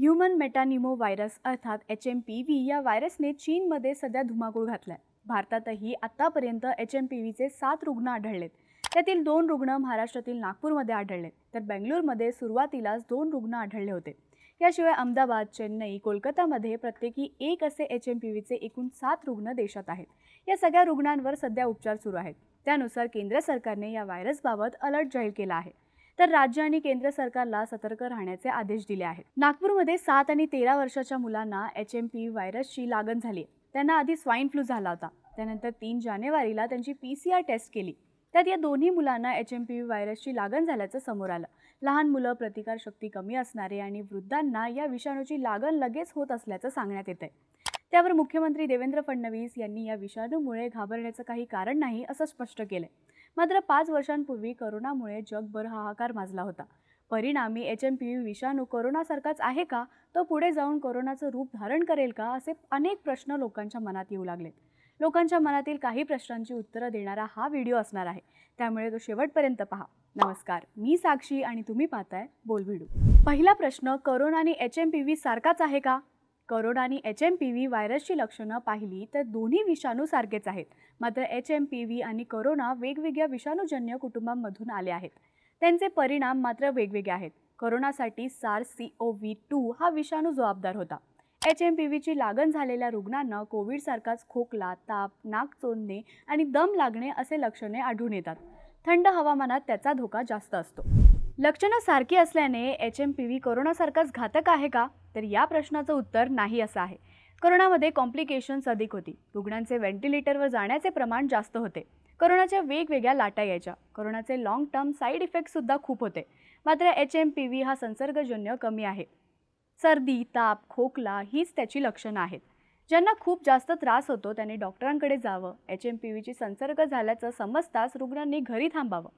Human metapneumovirus अर्थात H M P V या व्हायरसने चीनमध्ये सध्या धुमाकूळ घातलाय. भारतातही आत्तापर्यंत एच एम पी व्हीचे सात रुग्ण आढळलेत. त्यातील दोन रुग्ण महाराष्ट्रातील नागपूरमध्ये आढळले तर बेंगलोरमध्ये सुरुवातीलाच दोन रुग्ण आढळले होते. याशिवाय अहमदाबाद चेन्नई कोलकातामध्ये प्रत्येकी एक असे एच एम पी व्हीचे एकूण सात रुग्ण देशात आहेत. या सगळ्या रुग्णांवर सध्या उपचार सुरू आहेत. त्यानुसार केंद्र सरकारने या व्हायरसबाबत अलर्ट जाहीर केला आहे. तर राज्य आणि केंद्र सरकारला सतर्क राहण्याचे आदेश दिले आहेत. नागपूरमध्ये सात आणि तेरा वर्षाच्या मुलांना एच एम पी व्हायरसची लागण झाली. त्यांना आधी स्वाईन फ्लू झाला होता. त्यानंतर तीन जानेवारीला त्यांची पी सी आर टेस्ट केली. त्यात या दोन्ही मुलांना एच एम पी व्ही व्हायरसची लागण झाल्याचं समोर आलं. लहान मुलं प्रतिकारशक्ती कमी असणारे आणि वृद्धांना या विषाणूची लागण लगेच होत असल्याचं सांगण्यात येत आहे त्यावर मुख्यमंत्री देवेंद्र फडणवीस यांनी या विषाणूमुळे घाबरण्याचं काही कारण नाही असं स्पष्ट केलंय. मात्र पाच वर्षांपूर्वी करोनामुळे जगभर हाहाकार माजला होता. परिणामी एच एम पी व्ही विषाणू कोरोनासारखाच आहे का? तो पुढे जाऊन कोरोनाचं रूप धारण करेल का? असे अनेक प्रश्न लोकांच्या मनात येऊ लागलेत. लोकांच्या मनातील काही प्रश्नांची उत्तरं देणारा हा व्हिडिओ असणार आहे. त्यामुळे तो शेवटपर्यंत पहा. नमस्कार. मी साक्षी आणि तुम्ही पाहताय बोल व्हिडिओ पहिला प्रश्न करोना आणि एच एम पी व्ही सारखाच आहे का? करोड आणि एच एम पी व्ही व्हायरसची लक्षणं पाहिली तर दोन्ही विषाणू सारखेच आहेत. मात्र एच एम पी व्ही आणि करोना वेगवेगळ्या विषाणूजन्य कुटुंबांमधून आले आहेत. त्यांचे परिणाम मात्र वेगवेगळे आहेत. करोनासाठी सार सी ओ व्ही टू हा विषाणू जबाबदार होता. एच एम पी व्हीची लागण झालेल्या रुग्णांना कोविडसारखाच खोकला ताप नाक चोंदणे आणि दम लागणे असे लक्षणे आढळून येतात. थंड हवामानात त्याचा धोका जास्त असतो. लक्षणं सारखी असल्याने एच एम पी व्ही कोरोनासारखाच घातक आहे का? तर या प्रश्नाचं उत्तर नाही असं आहे. करोनामध्ये कॉम्प्लिकेशन्स अधिक होती. रुग्णांचे व्हेंटिलेटरवर जाण्याचे प्रमाण जास्त होते. करोनाच्या वेगवेगळ्या लाटा यायच्या. करोनाचे लाँग टर्म साईड इफेक्टसुद्धा खूप होते. मात्र एच एम पी व्ही हा संसर्गजन्य कमी आहे. सर्दी ताप खोकला हीच त्याची लक्षणं आहेत. ज्यांना खूप जास्त त्रास होतो त्यांनी डॉक्टरांकडे जावं. एच एम पी व्हीची संसर्ग झाल्याचं समजताच रुग्णांनी घरी थांबावं.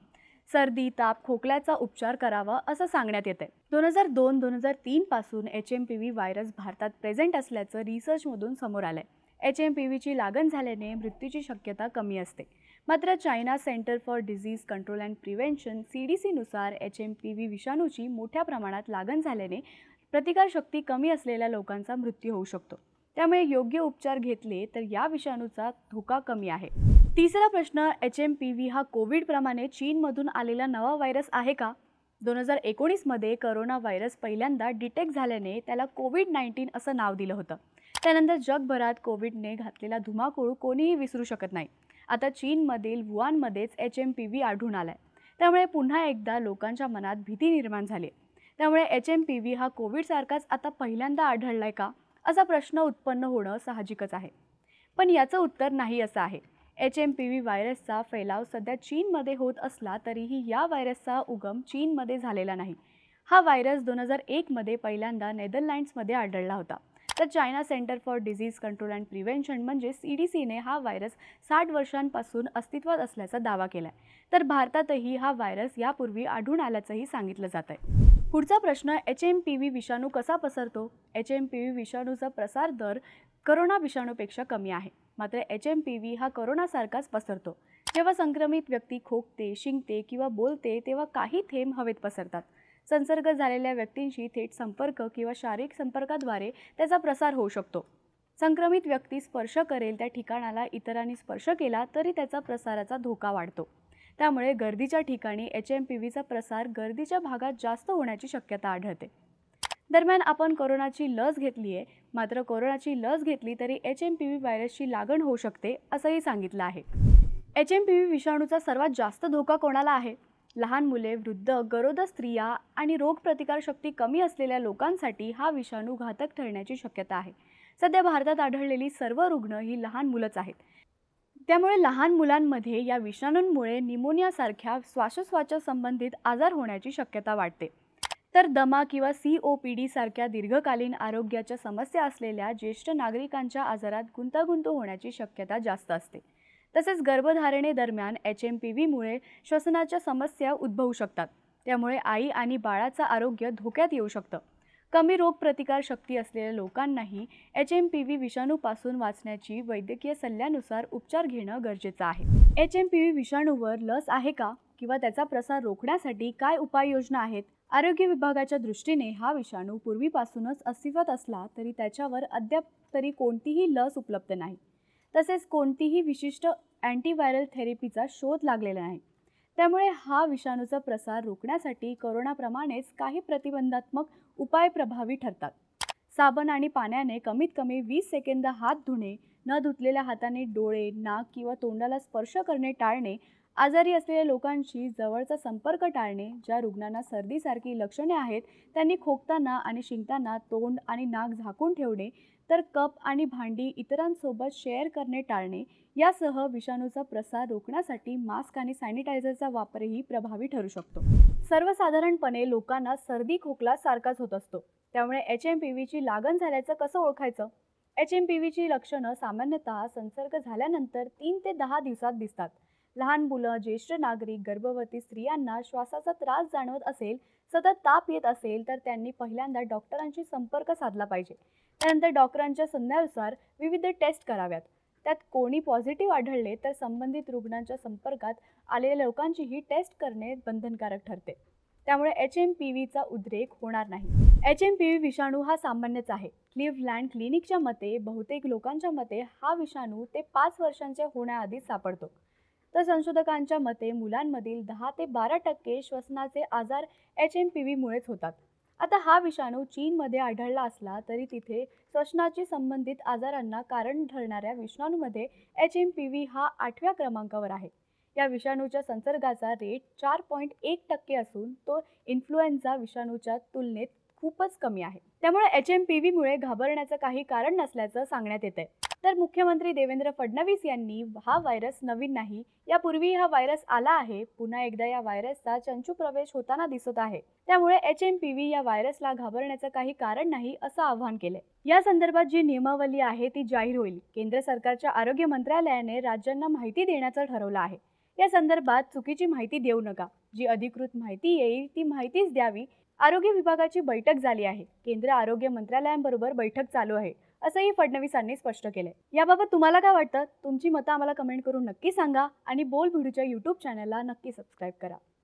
सर्दी ताप खोकल्याचा उपचार करावा असं सांगण्यात येते दोन हजार दोन दोन हजार तीन पासून H M P V virus भारतात प्रेझेंट असल्याचं रिसर्चमधून समोर आलंय. एच एम पी व्हीची लागण झाल्याने मृत्यूची शक्यता कमी असते. मात्र China centre for disease control and prevention C D सीनुसार H M P V विषाणूची मोठ्या प्रमाणात लागण झाल्याने प्रतिकारशक्ती कमी असलेल्या लोकांचा मृत्यू होऊ शकतो. त्यामुळे योग्य उपचार घेतले तर या विषाणूचा धोका कमी आहे. तिसरा प्रश्न एच एम पी व्ही हा कोविडप्रमाणे चीनमधून आलेला नवा व्हायरस आहे का? दोन हजार एकोणीसमध्ये करोना व्हायरस पहिल्यांदा डिटेक्ट झाल्याने त्याला कोविड नाईन्टीन असं नाव दिलं होतं. त्यानंतर जगभरात कोविडने घातलेला धुमाकूळ कोणीही विसरू शकत नाही. आता चीनमधील वुआनमध्येच एच एम पी व्ही आढळून आहे त्यामुळे पुन्हा एकदा लोकांच्या मनात भीती निर्माण झाली त्यामुळे एच एम पी व्ही हा कोविडसारखाच आता पहिल्यांदा आढळला आहे का? असा प्रश्न उत्पन्न होणं साहजिकच आहे. पण याचं उत्तर नाही असं आहे. एच एम पी व्ही व्हायरसचा फैलाव सध्या चीनमध्ये होत असला तरीही या व्हायरसचा उगम चीनमध्ये झालेला नाही. हा व्हायरस दोन हजार एकमध्ये पहिल्यांदा नेदरलँड्समध्ये आढळला होता. तर China centre for disease control and prevention म्हणजे सी डी सीने हा व्हायरस साठ वर्षांपासून अस्तित्वात असल्याचा दावा केला आहे तर भारतातही हा व्हायरस यापूर्वी आढळून आल्याचंही सांगितलं जात आहे पुढचा प्रश्न एच एम पी व्ही विषाणू कसा पसरतो? एच एम पी व्ही विषाणूचा प्रसार दर करोना विषाणूपेक्षा कमी आहे. मात्र एच एम पी व्ही हा करोनासारखाच पसरतो. जेव्हा संक्रमित व्यक्ती खोकते शिंकते किंवा बोलते तेव्हा काही थेंब हवेत पसरतात. संसर्ग झालेल्या व्यक्तींशी थेट संपर्क किंवा शारीरिक संपर्काद्वारे त्याचा प्रसार होऊ शकतो. संक्रमित व्यक्ती स्पर्श करेल त्या ठिकाणाला इतरांनी स्पर्श केला तरी त्याचा प्रसाराचा धोका वाढतो. त्यामुळे गर्दीच्या ठिकाणी एच एम पी व्हीचा प्रसार गर्दीच्या भागात जास्त होण्याची शक्यता आढळते. दरम्यान आपण कोरोनाची लस घेतली आहे मात्र कोरोनाची लस घेतली तरी एच एम पी व्ही व्हायरसची लागण होऊ शकते असंही सांगितलं आहे. एच एम पी व्ही विषाणूचा सर्वात जास्त धोका कोणाला आहे? लहान मुले वृद्ध गरोदर स्त्रिया आणि रोगप्रतिकारशक्ती कमी असलेल्या लोकांसाठी हा विषाणू घातक ठरण्याची शक्यता आहे. सध्या भारतात आढळलेली सर्व रुग्ण ही लहान मुलंच आहेत. त्यामुळे लहान मुलांमध्ये या विषाणूंमुळे निमोनियासारख्या श्वासोश्वास संबंधित आजार होण्याची शक्यता वाढते. तर दमा किंवा सी ओ पी डी सारख्या दीर्घकालीन आरोग्याच्या समस्या असलेल्या ज्येष्ठ नागरिकांच्या आजारात गुंतागुंत होण्याची शक्यता जास्त असते. तसेच गर्भधारणेदरम्यान एच एम पी व्हीमुळे श्वसनाच्या समस्या उद्भवू शकतात. त्यामुळे आई आणि बाळाचं आरोग्य धोक्यात येऊ शकतं. कमी रोगप्रतिकार शक्ती असलेल्या लोकांनाही एच एम पी व्ही विषाणूपासून वाचण्याची वैद्यकीय सल्ल्यानुसार उपचार घेणं गरजेचं आहे. एच एम पी व्ही विषाणूवर लस आहे का? किंवा त्याचा प्रसार रोखण्यासाठी काय उपाययोजना आहेत? आरोग्य विभागाच्या दृष्टीने हा विषाणू पूर्वीपासूनच अस्तित्वात असला तरी त्याच्यावर अद्याप तरी कोणतीही लस उपलब्ध नाही. तसेच कोणतीही विशिष्ट अँटीव्हायरल थेरपीचा शोध लागलेला नाही. त्यामुळे हा विषाणूचा प्रसार रोखण्यासाठी कोरोनाप्रमाणेच काही प्रतिबंधात्मक उपाय प्रभावी ठरतात. साबण आणि पाण्याने कमीत कमी वीस सेकंद हात धुणे न धुतलेल्या हाताने डोळे नाक किंवा तोंडाला स्पर्श करणे टाळणे आजारी असलेल्या लोकांशी जवळचा संपर्क टाळणे ज्या रुग्णांना सर्दीसारखी लक्षणे आहेत त्यांनी खोकताना आणि शिंकताना तोंड आणि नाक झाकून ठेवणे तर कप आणि भांडी इतरांसोबत शेअर करणे टाळणे यासह विषाणूचा प्रसार रोखण्यासाठी मास्क आणि सॅनिटायझरचा वापरही प्रभावी ठरू शकतो. सर्वसाधारणपणे लोकांना सर्दी खोकला सारखाच होत असतो. त्यामुळे एच एम पी व्हीची लागण झाल्याचं कसं ओळखायचं? एच एम पी व्हीची लक्षणं सामान्यतः संसर्ग झाल्यानंतर तीन ते दहा दिवसात दिसतात. लहान मुलं ज्येष्ठ नागरिक गर्भवती स्त्रियांना श्वासाचा त्रास जाणवत असेल सतत ताप येत असेल तर त्यांनी पहिल्यांदा डॉक्टरांशी संपर्क साधला पाहिजे. त्यानंतर डॉक्टरांच्या सल्ल्यानुसार विविध टेस्ट कराव्यात. त्यात कोणी पॉझिटिव्ह आढळले तर संबंधित रुग्णांच्या संपर्कात आलेल्या लोकांचीही टेस्ट करणे बंधनकारक ठरते. त्यामुळे एच एम पी व्हीचा उद्रेक होणार नाही. एच एम पी व्ही विषाणू हा सामान्यच आहे. क्लिव्हलँड क्लिनिकच्या मते बहुतेक लोकांच्या मते हा विषाणू ते पाच वर्षांच्या होण्याआधीच सापडतो. तर संशोधकांच्या मते मुलांमधील दहा ते बारा टक्के श्वसनाचे आजार एच एम पी व्हीमुळेच होतात. आता हा विषाणू चीनमध्ये आढळला असला तरी तिथे श्वसनाशी संबंधित आजारांना कारण ठरणाऱ्या विषाणूमध्ये एच एम पी व्ही हा आठव्या क्रमांकावर आहे. या विषाणूच्या संसर्गाचा रेट चार पॉईंट एक टक्के असून तो इन्फ्लुएन्झा विषाणूच्या तुलनेत खूपच कमी आहे. त्यामुळे एच एम पी व्हीमुळे घाबरण्याचं काही कारण नसल्याचं सांगण्यात येत आहे तर मुख्यमंत्री देवेंद्र फडणवीस यांनी हा व्हायरस नवीन नाही यापूर्वी हा व्हायरस आला आहे पुन्हा एकदा या व्हायरसचा चंचू प्रवेश होताना दिसत आहे. त्यामुळे एच एम पी व्ही या व्हायरसला घाबरण्याचं काही कारण नाही असं आवाहन केलंय. या संदर्भात जी नियमावली आहे ती जाहीर होईल. केंद्र सरकारच्या आरोग्य मंत्रालयाने राज्यांना माहिती देण्याचं ठरवलं आहे. या संदर्भात चुकीची माहिती देऊ नका. जी अधिकृत माहिती येईल ती माहितीच द्यावी. आरोग्य विभागाची बैठक झाली आहे. केंद्र आरोग्य मंत्रालयांबरोबर बैठक चालू आहे असंही फडणवीसांनी स्पष्ट केलंय. याबाबत तुम्हाला काय वाटतं? तुमची मतं आम्हाला कमेंट करून नक्की सांगा आणि बोल भिडूच्या यूट्यूब चॅनलला नक्की सबस्क्राईब करा.